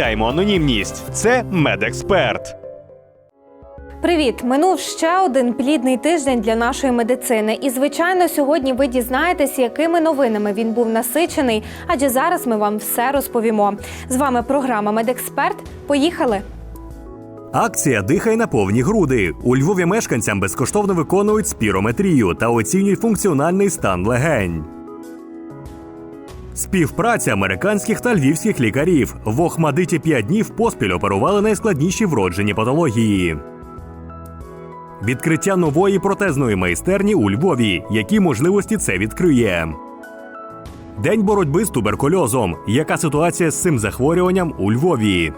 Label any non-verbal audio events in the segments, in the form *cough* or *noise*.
анонімність. Це медексперт. Привіт! Минув ще один плідний тиждень для нашої медицини. І звичайно, сьогодні ви дізнаєтесь, якими новинами він був насичений. Адже зараз ми вам все розповімо. З вами програма Медексперт. Поїхали! Акція Дихай на повні груди. У Львові мешканцям безкоштовно виконують спірометрію та оцінюють функціональний стан легень. Співпраця американських та львівських лікарів в Охмадиті 5 днів поспіль оперували найскладніші вроджені патології. Відкриття нової протезної майстерні у Львові. Які можливості це відкриє? День боротьби з туберкульозом. Яка ситуація з цим захворюванням у Львові?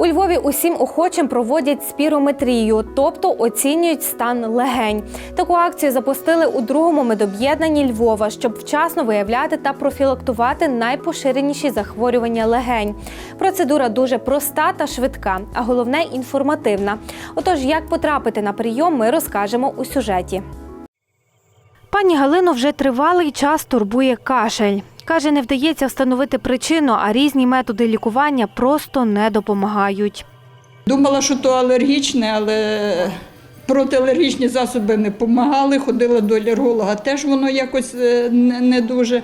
У Львові усім охочим проводять спірометрію, тобто оцінюють стан легень. Таку акцію запустили у другому медоб'єднанні Львова, щоб вчасно виявляти та профілактувати найпоширеніші захворювання легень. Процедура дуже проста та швидка, а головне інформативна. Отож, як потрапити на прийом, ми розкажемо у сюжеті. Пані Галину вже тривалий час турбує кашель. Каже, не вдається встановити причину, а різні методи лікування просто не допомагають. Думала, що то алергічне, але протиалергічні засоби не допомагали. Ходила до алерголога, теж воно якось е, не, не дуже.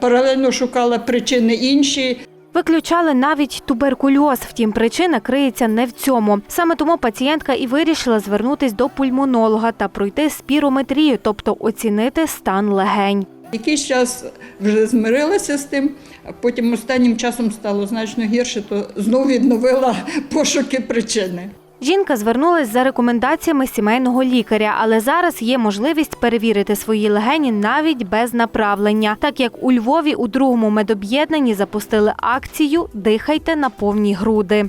Паралельно шукала причини інші. Виключали навіть туберкульоз, втім причина криється не в цьому. Саме тому пацієнтка і вирішила звернутись до пульмонолога та пройти спірометрію, тобто оцінити стан легень. Якийсь час вже змирилася з тим, а потім останнім часом стало значно гірше, то знову відновила пошуки причини. Жінка звернулась за рекомендаціями сімейного лікаря, але зараз є можливість перевірити свої легені навіть без направлення, так як у Львові у другому медоб'єднанні запустили акцію Дихайте на повні груди.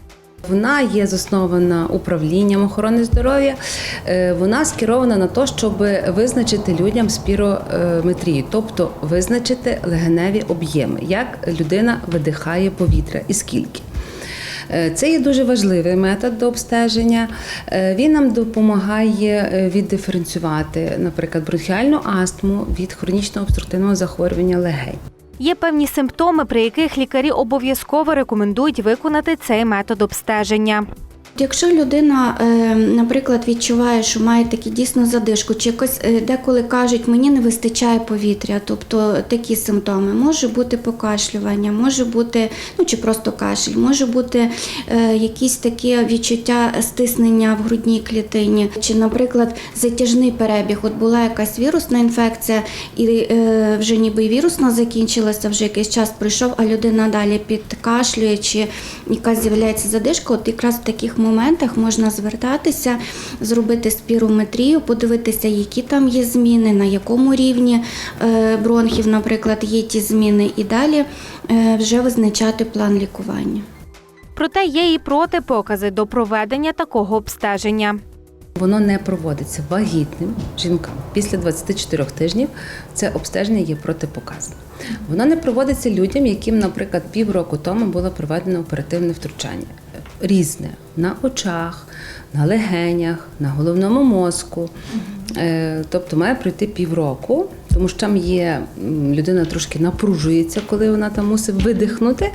Вона є заснована управлінням охорони здоров'я. Е, Вона скерована на те, щоб визначити людям спірометрію, тобто визначити легеневі об'єми, як людина видихає повітря і скільки. Е, Це є дуже важливий метод до обстеження. Е, Він нам допомагає віддиференціювати, наприклад, бронхіальну астму від хронічного обструктивного захворювання легень. Є певні симптоми, при яких лікарі обов'язково рекомендують виконати цей метод обстеження. Якщо людина, е, наприклад, відчуває, що має такі дійсно задишку, чи якось е, деколи кажуть, мені не вистачає повітря, тобто такі симптоми, може бути покашлювання, може бути, ну чи просто кашель, може бути е, якісь такі відчуття стиснення в грудній клітині, чи, наприклад, затяжний перебіг. От була якась вірусна інфекція, і вже ніби вірусна закінчилася, вже якийсь час пройшов, а людина далі підкашлює, чи якась з'являється задишка, от якраз в таких моментах можна звертатися, зробити спірометрію, подивитися, які там є зміни, на якому рівні е, бронхів, наприклад, є ті зміни, і далі е, вже визначати план лікування. Проте є і протипокази до проведення такого обстеження. Воно не проводиться вагітним жінкам після 24 тижнів. Це обстеження є протипоказне. Воно не проводиться людям, яким, наприклад, півроку тому було проведено оперативне втручання. Різне на очах, на легенях, на головному мозку. Е, Тобто має пройти півроку, тому що там є людина трошки напружується, коли вона там мусить видихнути,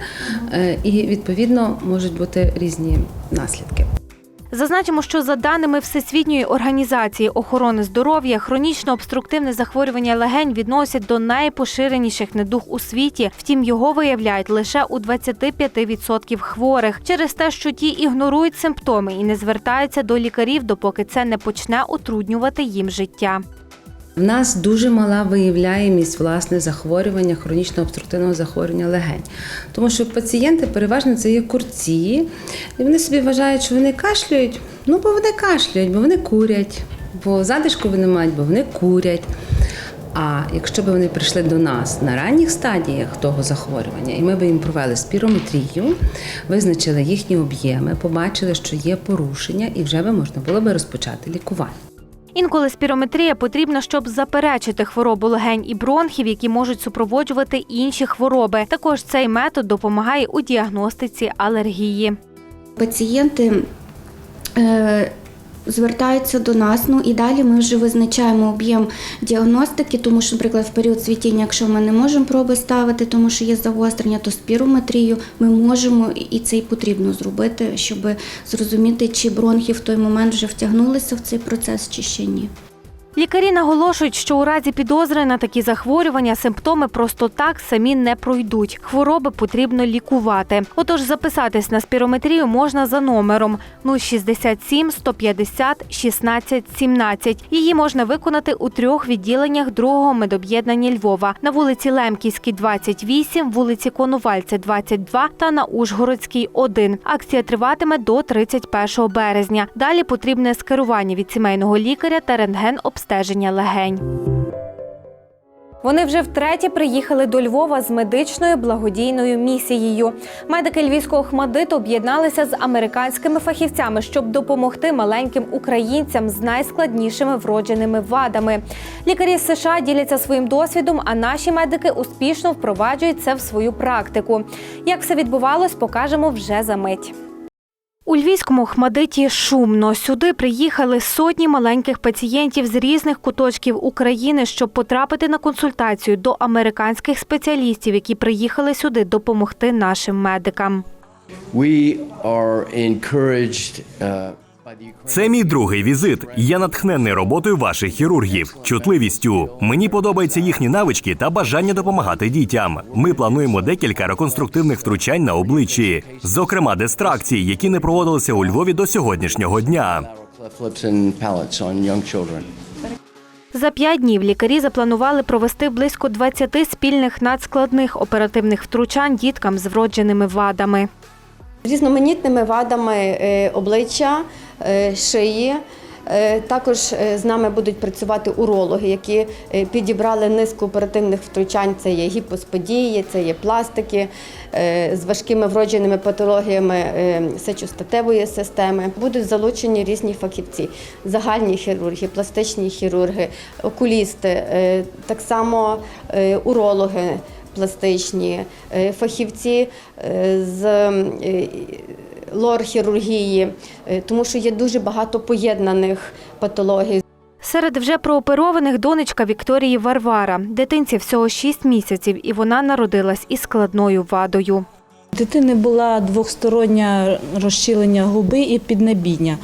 Е, і відповідно можуть бути різні наслідки. Зазначимо, що за даними Всесвітньої організації охорони здоров'я, хронічно обструктивне захворювання легень відносять до найпоширеніших недуг у світі. Втім, його виявляють лише у 25% хворих через те, що ті ігнорують симптоми і не звертаються до лікарів, допоки це не почне утруднювати їм життя. В нас дуже мала виявляємість власне захворювання, хронічного обструктивного захворювання легень. Тому що пацієнти переважно це є курці, і вони собі вважають, що вони кашлюють. Ну, бо вони кашлюють, бо вони курять, бо задишку вони мають, бо вони курять. А якщо б вони прийшли до нас на ранніх стадіях того захворювання, і ми б їм провели спірометрію, визначили їхні об'єми, побачили, що є порушення, і вже би можна було би розпочати лікування. Інколи спірометрія потрібна, щоб заперечити хворобу легень і бронхів, які можуть супроводжувати інші хвороби. Також цей метод допомагає у діагностиці алергії. Пацієнти е, звертаються до нас, ну і далі ми вже визначаємо об'єм діагностики, тому що, наприклад, в період світіння, якщо ми не можемо проби ставити, тому що є загострення, то спірометрію ми можемо і це і потрібно зробити, щоб зрозуміти, чи бронхи в той момент вже втягнулися в цей процес, чи ще ні. Лікарі наголошують, що у разі підозри на такі захворювання симптоми просто так самі не пройдуть. Хвороби потрібно лікувати. Отож, записатись на спірометрію можна за номером 067 150 16 17. Її можна виконати у трьох відділеннях другого медоб'єднання Львова на вулиці Лемківській, 28, вулиці Конувальця, 22 та на Ужгородській, 1. Акція триватиме до 31 березня. Далі потрібне скерування від сімейного лікаря та рентген обстеження легень. Вони вже втретє приїхали до Львова з медичною благодійною місією. Медики львівського хмадиту об'єдналися з американськими фахівцями, щоб допомогти маленьким українцям з найскладнішими вродженими вадами. Лікарі з США діляться своїм досвідом, а наші медики успішно впроваджують це в свою практику. Як все відбувалось, покажемо вже за мить. У львівському хмадиті шумно. Сюди приїхали сотні маленьких пацієнтів з різних куточків України, щоб потрапити на консультацію до американських спеціалістів, які приїхали сюди допомогти нашим медикам. We are encouraged uh, Це мій другий візит. Я натхнений роботою ваших хірургів, чутливістю. Мені подобаються їхні навички та бажання допомагати дітям. Ми плануємо декілька реконструктивних втручань на обличчі, зокрема дистракції, які не проводилися у Львові до сьогоднішнього дня. За п'ять днів лікарі запланували провести близько 20 спільних надскладних оперативних втручань діткам з вродженими вадами. різноманітними вадами е, обличчя, шиї. Е, Також е, з нами будуть працювати урологи, які е, підібрали низку оперативних втручань. Це є гіпосподії, це є пластики е, з важкими вродженими патологіями е, сечостатевої системи. Будуть залучені різні фахівці: загальні хірурги, пластичні хірурги, окулісти, е, так само е, урологи пластичні, е, фахівці е, з е, лор-хірургії, е, тому що є дуже багато поєднаних патологій. Серед вже прооперованих донечка Вікторії Варвара. Дитинці всього 6 місяців, і вона народилась із складною вадою. У Дитини була двохстороння розщілення губи і піднебіння.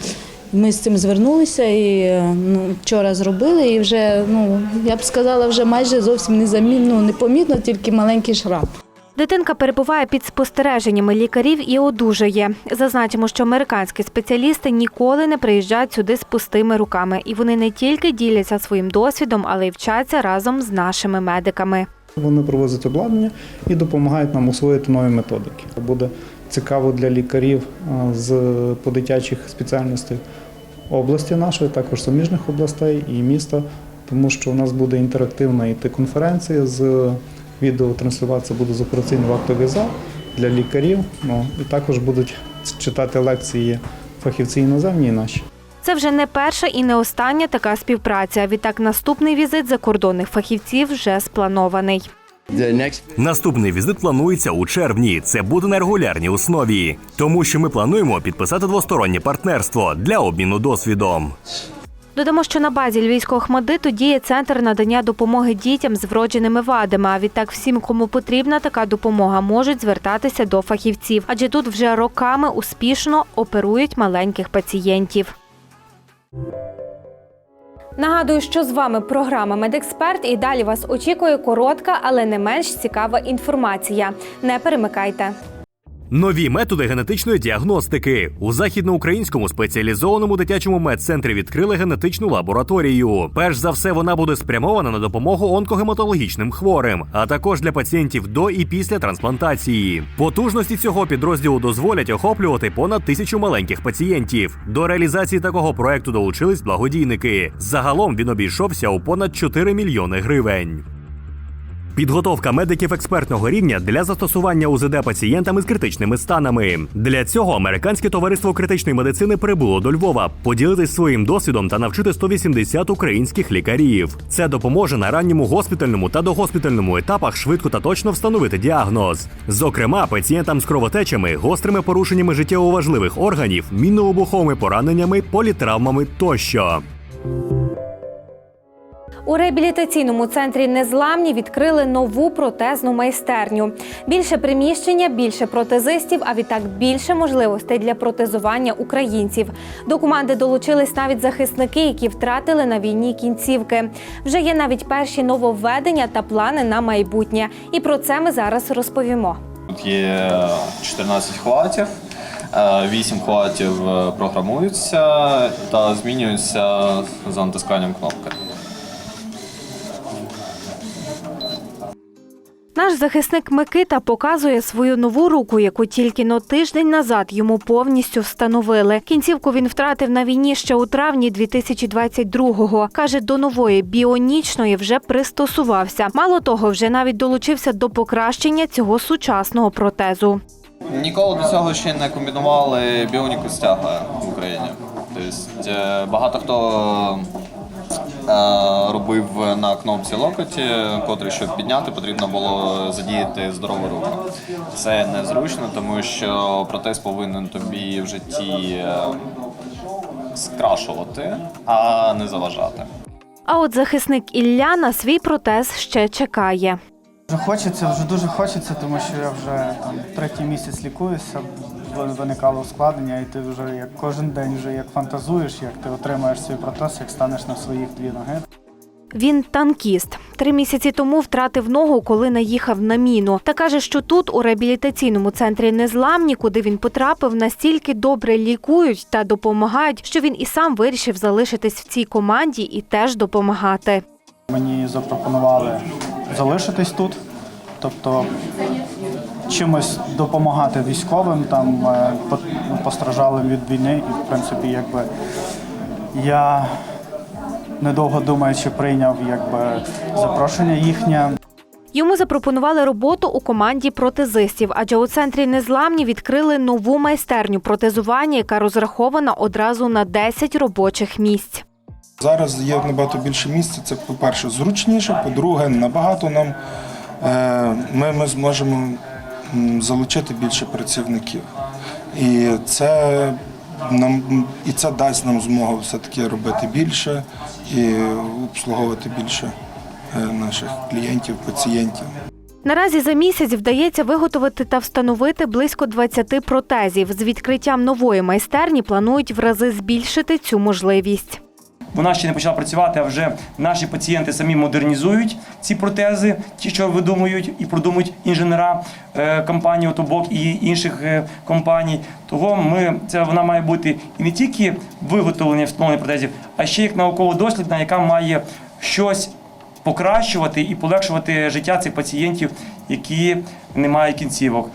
Ми з цим звернулися і е, ну, вчора зробили, і вже, ну, я б сказала, вже майже зовсім незамінно, непомітно, тільки маленький шрам. Дитинка перебуває під спостереженнями лікарів і одужає. Зазначимо, що американські спеціалісти ніколи не приїжджають сюди з пустими руками, і вони не тільки діляться своїм досвідом, але й вчаться разом з нашими медиками. Вони привозять обладнання і допомагають нам освоїти нові методики. Буде цікаво для лікарів з подитячих спеціальностей області нашої, також суміжних областей і міста, тому що у нас буде інтерактивна іти конференція з відеотрансляція буде з операційний актовий зал для лікарів. Ну і також будуть читати лекції фахівці іноземні і наші. Це вже не перша і не остання така співпраця. Відтак, наступний візит закордонних фахівців вже спланований. Наступний візит планується у червні. Це буде на регулярній основі, тому що ми плануємо підписати двостороннє партнерство для обміну досвідом. Додамо, що на базі львівського хмадиту діє центр надання допомоги дітям з вродженими вадами. А відтак всім, кому потрібна така допомога, можуть звертатися до фахівців, адже тут вже роками успішно оперують маленьких пацієнтів. Нагадую, що з вами програма Медексперт, і далі вас очікує коротка, але не менш цікава інформація. Не перемикайте. Нові методи генетичної діагностики у західноукраїнському спеціалізованому дитячому медцентрі відкрили генетичну лабораторію. Перш за все, вона буде спрямована на допомогу онкогематологічним хворим, а також для пацієнтів до і після трансплантації. Потужності цього підрозділу дозволять охоплювати понад тисячу маленьких пацієнтів. До реалізації такого проекту долучились благодійники. Загалом він обійшовся у понад 4 мільйони гривень. Підготовка медиків експертного рівня для застосування УЗД пацієнтами з критичними станами. Для цього американське товариство критичної медицини прибуло до Львова поділитись своїм досвідом та навчити 180 українських лікарів. Це допоможе на ранньому госпітальному та догоспітальному етапах швидко та точно встановити діагноз. Зокрема, пацієнтам з кровотечами, гострими порушеннями життєво важливих органів, мінно-вибуховими пораненнями, політравмами тощо. У реабілітаційному центрі Незламні відкрили нову протезну майстерню. Більше приміщення, більше протезистів, а відтак більше можливостей для протезування українців. До команди долучились навіть захисники, які втратили на війні кінцівки. Вже є навіть перші нововведення та плани на майбутнє. І про це ми зараз розповімо. Тут є 14 хватів, 8 хватів е, програмуються та змінюються за натисканням кнопки. Наш захисник Микита показує свою нову руку, яку тільки но тиждень назад йому повністю встановили. Кінцівку він втратив на війні ще у травні 2022-го. Каже, до нової біонічної вже пристосувався. Мало того, вже навіть долучився до покращення цього сучасного протезу. Ніколи до цього ще не комбінували біоніку з в Україні. Тобто е, багато хто робив на кнопці локоті, котрий, щоб підняти, потрібно було задіяти здорову руку. Це незручно, тому що протез повинен тобі в житті е, скрашувати, а не заважати. А от захисник Ілля на свій протез ще чекає. Вже хочеться, вже дуже хочеться, тому що я вже там третій місяць лікуюся, виникало ускладнення, і ти вже як кожен день вже як фантазуєш, як ти отримаєш свій протез, як станеш на своїх дві ноги. Він танкіст. Три місяці тому втратив ногу, коли наїхав на міну. Та каже, що тут, у реабілітаційному центрі Незламні, куди він потрапив, настільки добре лікують та допомагають, що він і сам вирішив залишитись в цій команді і теж допомагати. Мені запропонували залишитись тут, тобто чимось допомагати військовим, там е, постраждалим від війни. І в принципі, якби я недовго думаючи прийняв якби запрошення їхнє. Йому запропонували роботу у команді протезистів, адже у центрі Незламні відкрили нову майстерню протезування, яка розрахована одразу на 10 робочих місць. Зараз є набагато більше місця. Це, по-перше, зручніше, по-друге, набагато нам е, ми, ми зможемо залучити більше працівників. І це нам і це дасть нам змогу все-таки робити більше і обслуговувати більше е, наших клієнтів, пацієнтів. Наразі за місяць вдається виготовити та встановити близько 20 протезів. З відкриттям нової майстерні планують в рази збільшити цю можливість. Вона ще не почала працювати, а вже наші пацієнти самі модернізують ці протези, ті, що видумують і продумують інженера е, компанії Отобок і інших е, компаній. Того ми це вона має бути і не тільки виготовлення встановлення протезів, а ще як науково-дослідна, яка має щось покращувати і полегшувати життя цих пацієнтів, які не мають кінцівок.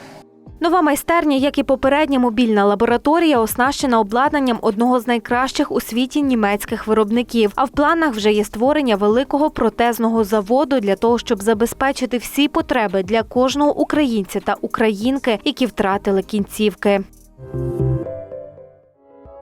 Нова майстерня, як і попередня мобільна лабораторія, оснащена обладнанням одного з найкращих у світі німецьких виробників. А в планах вже є створення великого протезного заводу для того, щоб забезпечити всі потреби для кожного українця та українки, які втратили кінцівки.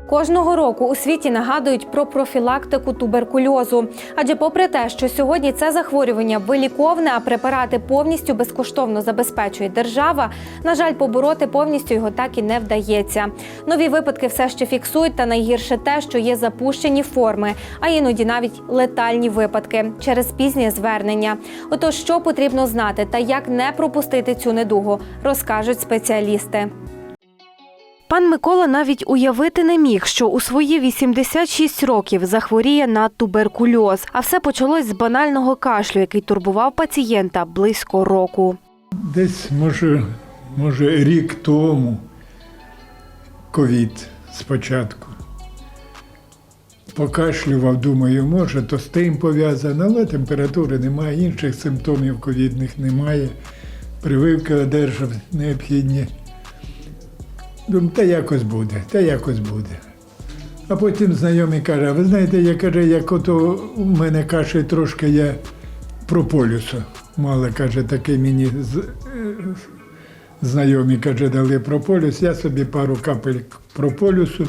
Кожного року у світі нагадують про профілактику туберкульозу. Адже, попри те, що сьогодні це захворювання виліковне, а препарати повністю безкоштовно забезпечує держава, на жаль, побороти повністю його так і не вдається. Нові випадки все ще фіксують, та найгірше те, що є запущені форми, а іноді навіть летальні випадки через пізнє звернення. Отож, що потрібно знати та як не пропустити цю недугу, розкажуть спеціалісти. Пан Микола навіть уявити не міг, що у свої 86 років захворіє на туберкульоз. А все почалось з банального кашлю, який турбував пацієнта близько року. Десь, може, може, рік тому ковід спочатку. Покашлював, думаю, може, то з тим пов'язано, але температури немає, інших симптомів ковідних немає. Прививки одержав необхідні. Думаю, та якось буде, та якось буде. А потім знайомий каже, ви знаєте, я каже, як ото у мене кашель трошки є прополісу. Мало, каже, такий мені е, знайомі, каже, дали прополіс, я собі пару капель прополісу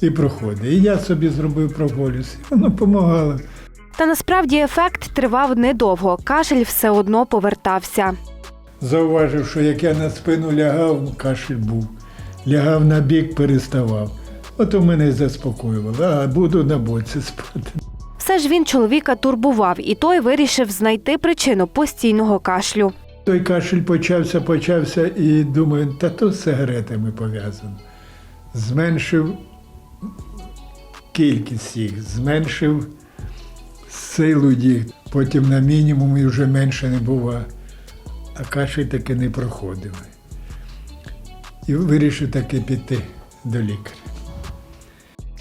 і проходить. І я собі зробив прополіс, воно допомагало. Та насправді ефект тривав недовго. Кашель все одно повертався. Зауважив, що як я на спину лягав, кашель був. Лягав на бік, переставав. От у мене й заспокоювало, а буду на боці спати. Все ж він чоловіка турбував, і той вирішив знайти причину постійного кашлю. Той кашель почався, почався, і думаю, та то з сигаретами пов'язано. Зменшив кількість їх, зменшив силу їх, потім на мінімум і вже менше не бува. А кашель таки не проходив. І вирішив таки піти до лікаря.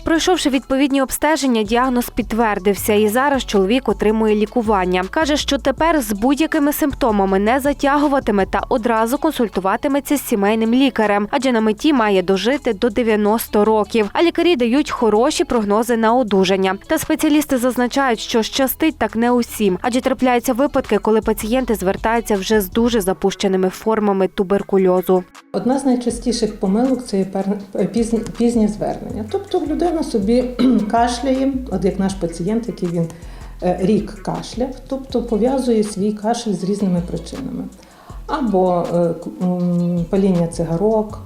Пройшовши відповідні обстеження, діагноз підтвердився, і зараз чоловік отримує лікування. Каже, що тепер з будь-якими симптомами не затягуватиме та одразу консультуватиметься з сімейним лікарем, адже на меті має дожити до 90 років. А лікарі дають хороші прогнози на одужання. Та спеціалісти зазначають, що щастить так не усім, адже трапляються випадки, коли пацієнти звертаються вже з дуже запущеними формами туберкульозу. Одна з найчастіших помилок це пізні, звернення. Тобто людина собі *clears throat* кашляє, от як наш пацієнт, який він е, рік кашляв, тобто пов'язує свій кашель з різними причинами. Або е, паління цигарок,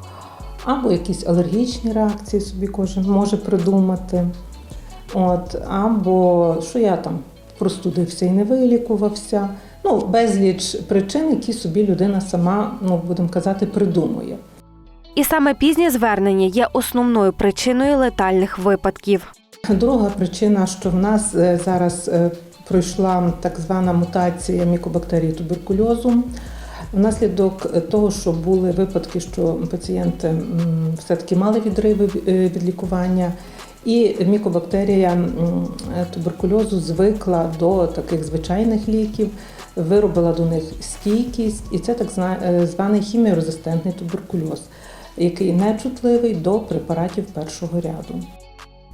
або якісь алергічні реакції собі кожен може придумати. От, або що я там простудився і не вилікувався. Ну, безліч причин, які собі людина сама, ну будемо казати, придумує. І саме пізнє звернення є основною причиною летальних випадків. Друга причина, що в нас е, зараз е, пройшла так звана мутація мікобактерії туберкульозу. Внаслідок того, що були випадки, що пацієнти все-таки мали відриви е, від лікування, і мікобактерія туберкульозу звикла до таких звичайних ліків, виробила до них стійкість, і це так е, званий хіміорезистентний туберкульоз, який нечутливий до препаратів першого ряду.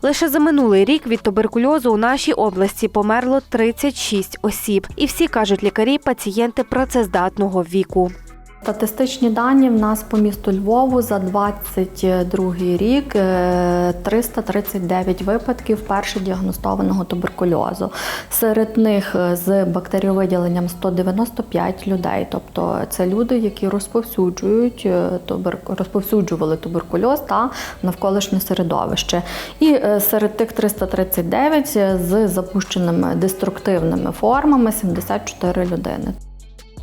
Лише за минулий рік від туберкульозу у нашій області померло 36 осіб. І всі кажуть лікарі, пацієнти працездатного віку. Статистичні дані в нас по місту Львову за 22 рік е, 339 випадків перше діагностованого туберкульозу. Серед них е, з бактеріовиділенням 195 людей. Тобто це люди, які розповсюджують е, розповсюджували туберкульоз та навколишнє середовище. І е, серед тих 339 з запущеними деструктивними формами 74 людини.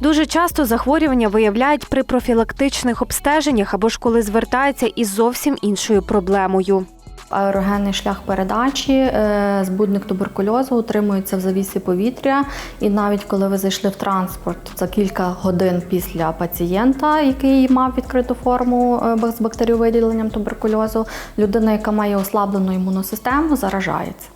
Дуже часто захворювання виявляють при профілактичних обстеженнях або ж коли звертаються із зовсім іншою проблемою. Аерогенний шлях передачі, е, збудник туберкульозу утримується в завісі повітря, і навіть коли ви зайшли в транспорт за кілька годин після пацієнта, який мав відкриту форму е, з бактеріовиділенням туберкульозу, людина, яка має ослаблену імунну систему, заражається.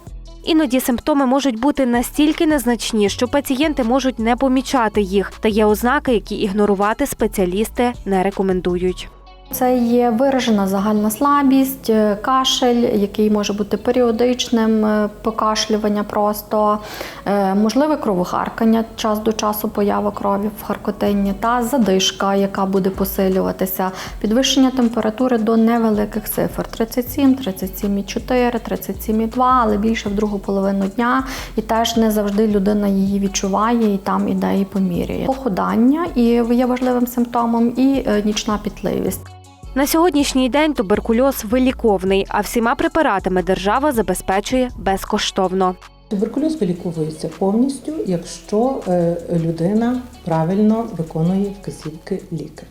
Іноді симптоми можуть бути настільки незначні, що пацієнти можуть не помічати їх, та є ознаки, які ігнорувати спеціалісти не рекомендують. Це є виражена загальна слабість, е, кашель, який може бути періодичним, е, покашлювання просто, е, можливе кровохаркання, час до часу поява крові в харкотинні та задишка, яка буде посилюватися, підвищення температури до невеликих цифр 37, 37,4, 37,2, але більше в другу половину дня. І теж не завжди людина її відчуває і там іде і помірює. Похудання і є важливим симптомом, і нічна пітливість. На сьогоднішній день туберкульоз виліковний, а всіма препаратами держава забезпечує безкоштовно. Туберкульоз виліковується повністю, якщо е, людина правильно виконує вказівки лікаря.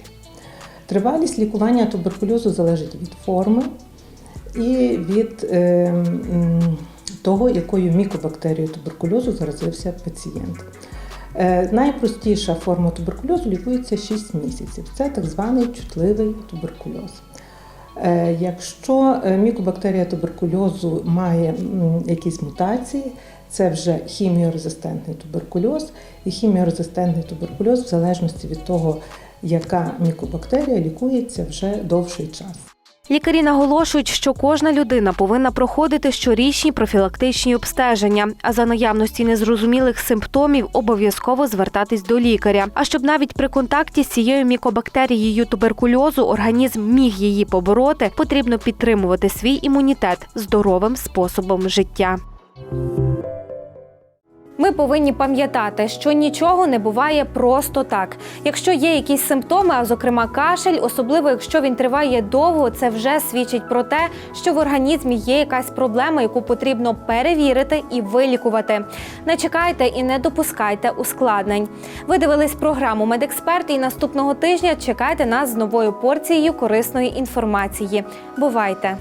Тривалість лікування туберкульозу залежить від форми і від е, того, якою мікобактерією туберкульозу заразився пацієнт. Е, Найпростіша форма туберкульозу лікується 6 місяців. Це так званий чутливий туберкульоз. Е, Якщо е, мікобактерія туберкульозу має якісь мутації, це вже хіміорезистентний туберкульоз. І хіміорезистентний туберкульоз, в залежності від того, яка мікобактерія, лікується вже довший час. Лікарі наголошують, що кожна людина повинна проходити щорічні профілактичні обстеження, а за наявності незрозумілих симптомів обов'язково звертатись до лікаря. А щоб навіть при контакті з цією мікобактерією туберкульозу організм міг її побороти, потрібно підтримувати свій імунітет здоровим способом життя. Ми повинні пам'ятати, що нічого не буває просто так. Якщо є якісь симптоми, а зокрема кашель, особливо якщо він триває довго, це вже свідчить про те, що в організмі є якась проблема, яку потрібно перевірити і вилікувати. Не чекайте і не допускайте ускладнень. Ви дивились програму Медексперт і наступного тижня чекайте нас з новою порцією корисної інформації. Бувайте!